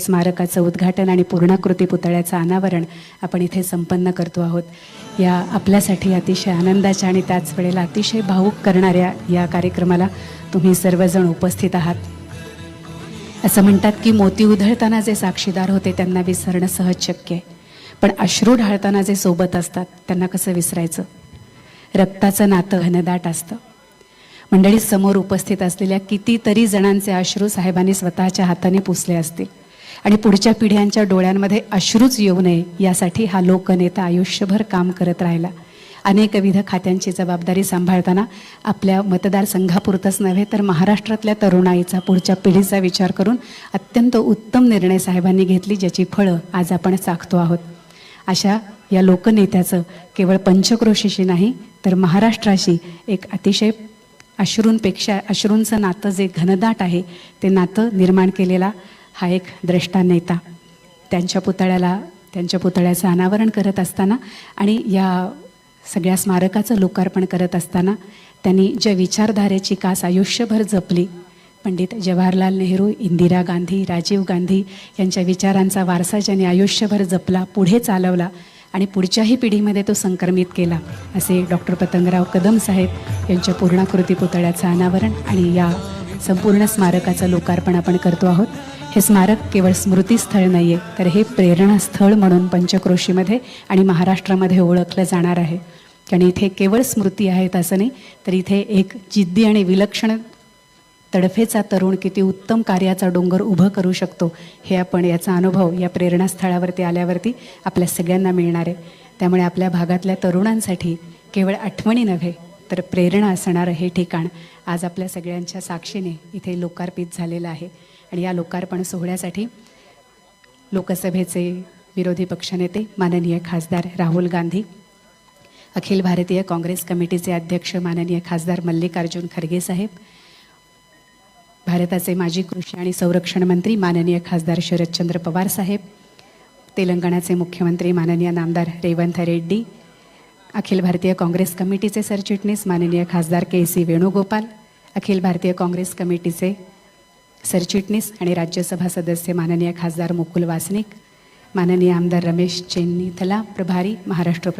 स्मारकाचं उद्घाटन आणि पूर्णाकृती पुतळ्याचं अनावरण आपण इथे संपन्न करतो आहोत. या आपल्यासाठी अतिशय आनंदाच्या आणि त्याच वेळेला अतिशय भावूक करणाऱ्या या कार्यक्रमाला तुम्ही सर्वजण उपस्थित आहात. असं म्हणतात की मोती उधळताना जे साक्षीदार होते त्यांना विसरणं सहज शक्य आहे. पण अश्रू ढाळताना जे सोबत असतात त्यांना कसं विसरायचं? रक्ताचं नातं घनदाट असतं. मंडळी समोर उपस्थित असलेल्या कितीतरी जणांचे अश्रू साहेबांनी स्वतःच्या हाताने पुसले असतील. आणि पुढच्या पिढ्यांच्या डोळ्यांमध्ये अश्रूच येऊ नये यासाठी हा लोकनेता आयुष्यभर काम करत राहिला. अनेकविध खात्यांची जबाबदारी सांभाळताना आपल्या मतदारसंघापुरतंच नव्हे तर महाराष्ट्रातल्या तरुणाईचा पुढच्या पिढीचा विचार करून अत्यंत उत्तम निर्णय साहेबांनी घेतली ज्याची फळं आज आपण चाखतो आहोत. अशा या लोकनेत्याचं केवळ पंचक्रोशीशी नाही तर महाराष्ट्राशी एक अतिशय अश्रूंपेक्षा अश्रूंचं नातं जे घनदाट आहे ते नातं निर्माण केलेला हा एक द्रष्टा नेता. त्यांच्या पुतळ्याला त्यांच्या पुतळ्याचं अनावरण करत असताना आणि या सगळ्या स्मारकाचं लोकार्पण करत असताना त्यांनी ज्या विचारधारेची कास आयुष्यभर जपली पंडित जवाहरलाल नेहरू इंदिरा गांधी राजीव गांधी यांच्या विचारांचा वारसा ज्यांनी आयुष्यभर जपला पुढे चालवला आणि पुढच्याही पिढीमध्ये तो संक्रमित केला असे डॉक्टर पतंगराव कदम साहेब यांच्या पूर्णाकृती पुतळ्याचं अनावरण आणि या संपूर्ण स्मारकाचं लोकार्पण आपण करतो आहोत. हे स्मारक केवळ स्मृतीस्थळ नाही आहे तर हे प्रेरणास्थळ म्हणून पंचक्रोशीमध्ये आणि महाराष्ट्रामध्ये ओळखलं जाणार आहे. कारण इथे केवळ स्मृती आहेत असं नाही तर इथे एक जिद्दी आणि विलक्षण तडफेचा तरुण किती उत्तम कार्याचा डोंगर उभं करू शकतो हे आपण याचा अनुभव या प्रेरणास्थळावरती आल्यावरती आपल्या सगळ्यांना मिळणार आहे. त्यामुळे आपल्या भागातल्या तरुणांसाठी केवळ आठवणी नव्हे तर प्रेरणा असणारं हे ठिकाण आज आपल्या सगळ्यांच्या साक्षीने इथे लोकार्पित झालेलं आहे. आणि या लोकार्पण सोहळ्यासाठी लोकसभेचे विरोधी पक्षनेते माननीय खासदार राहुल गांधी अखिल भारतीय काँग्रेस कमिटीचे अध्यक्ष माननीय खासदार मल्लिकार्जुन खरगे साहेब भारताचे माजी कृषी आणि संरक्षण मंत्री माननीय खासदार शरदचंद्र पवार साहेब तेलंगणाचे मुख्यमंत्री माननीय नामदार रेवंत रेड्डी अखिल भारतीय काँग्रेस कमिटीचे सरचिटणीस माननीय खासदार के सी वेणुगोपाल अखिल भारतीय काँग्रेस कमिटीचे सरचिटणीस आणि राज्यसभा सदस्य माननीय खासदार मुकुल वासनिक माननीय आमदार रमेश चेन्नीथला प्रभारी महाराष्ट्र